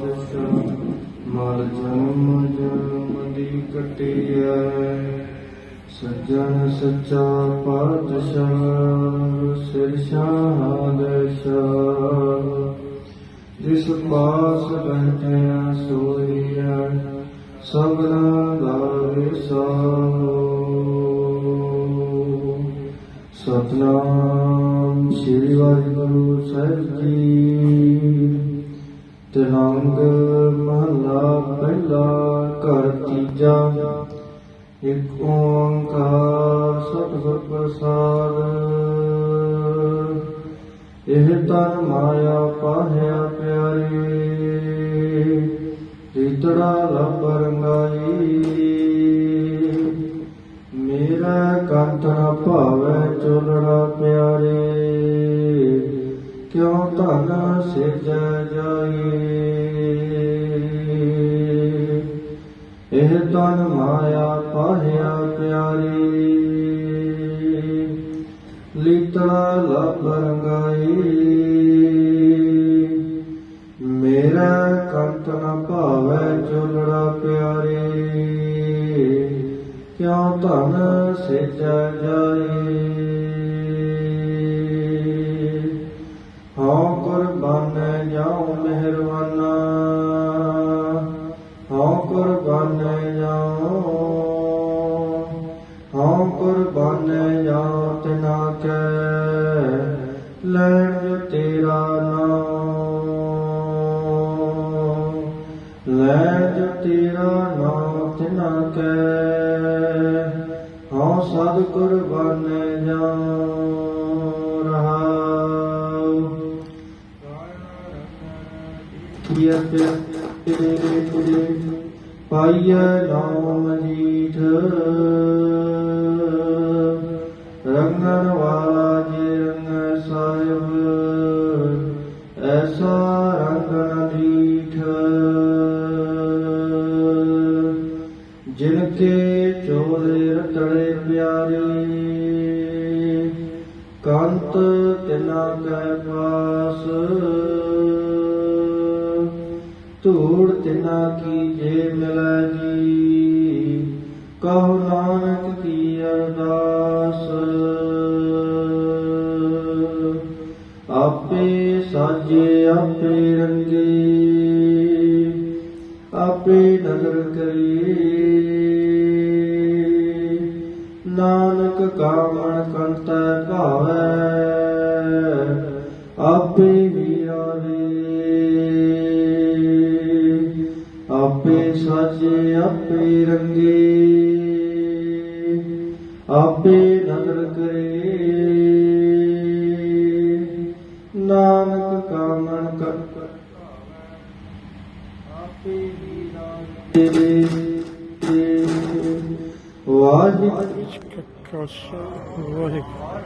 ਪਾਤਸ਼ ਮਰ ਜਨਮ ਜਨਮ ਦੀ ਕਟਿਐ ਸੱਜਣ ਸੱਚਾ ਪਾਤਸ਼ਾਹ, ਸਿਰ ਸ਼ਾਹਦਸ਼ਾਹ ਜਿਸ ਪਾਸ ਬੈਠਿਆ ਸੋਈਐ, ਸਭਨਾ ਦਾ ਵਿਸਾਹੋ ਸਤਨਾਮ ਸ੍ਰੀ ਵਾਹਿਗੁਰੂ ਸਾਹਿਬ ਜੀ। ਤਿਲੰਗ ਮਹਲਾ ਪਹਿਲਾ ਘਰ ਤੀਜਾ, ਇੱਕ ਓੰਕਾਰ ਸਤਿਗੁਰ ਪ੍ਰਸਾਦ। ਇਹ ਤਨ ਮਾਇਆ ਪਾਹਿਆ ਪਿਆਰੇ ਰੀਤੜਾ ਲੱਭ ਰੰਗਾਈ। ਮੇਰਾ ਕੰਤ ਨ ਭਾਵੈ ਚੋਲੜਾ ਕਿਉ ਧਨ ਸਿਰਜ ਜਾਏ ਇਹ ਤਨ ਮਾਇਆ ਪਾਹਿਆ ਪਿਆਰੀ। ਲੀਤੜਾ ਲਭ ਰੰਗਾਈ। ਮੇਰਾ ਕੰਤ ਨ ਭਾਵੈ ਚੋਲੜਾ ਪਿਆਰੇ। ਕਿਉ ਧਨ ਸਿਰਜੈ ਜਾਏ ਕੁਰਬਾਨ ਜਾਉ ਨਾ ਕੈ ਲੈਣ ਜੋ ਤੇਰਾ ਨਾਮ। ਲੈਣ ਜੋ ਤੇਰਾ ਨਾਮ ਤਿਨਾ ਕੈ ਹਉ ਸਦ ਕੁਰਬਾਨ ਜਾਉ ਰਹਾਉ। ਪਾਈਐ ਨਾਮ ਜੀਠ ਜਿਨ ਕੇ ਚੋਲੇ ਰਤੜੇ ਪਿਆਰੇ। ਕੰਤ ਤਿਨਾ ਕੈ ਪਾਸ। ਧੂੜ ਤਿਨਾ ਕੀ ਜੇ ਮਿਲੈ ਜੀ। ਕਹੋ ਨਾਨਕ ਕੀ ਅਰਦਾਸ। ਆਪੇ ਸਾਜੇ, ਆਪੇ ਰੰਗੇ। ਆਪੇ ਨਦਰ ਕਰੀ ਨਾਨਕ ਕਾਮਣ ਕੰਤੈ ਭਾਵੈ, ਆਪੇ ਵੀ ਆਵੇ। ਆਪੇ ਸਾਜੇ, ਆਪੇ ਰੰਗੇ, ਆਪੇ ਨਦਰ ਕਰੇ। ਨਾਨਕ ਕਾਮਣ ਕਰ ਆਪੇ ਵੀ ਵਾਹਿਗੁਰੂ ਕਾ ਖਾਲਸਾ ਵਾਹਿਗੁਰੂ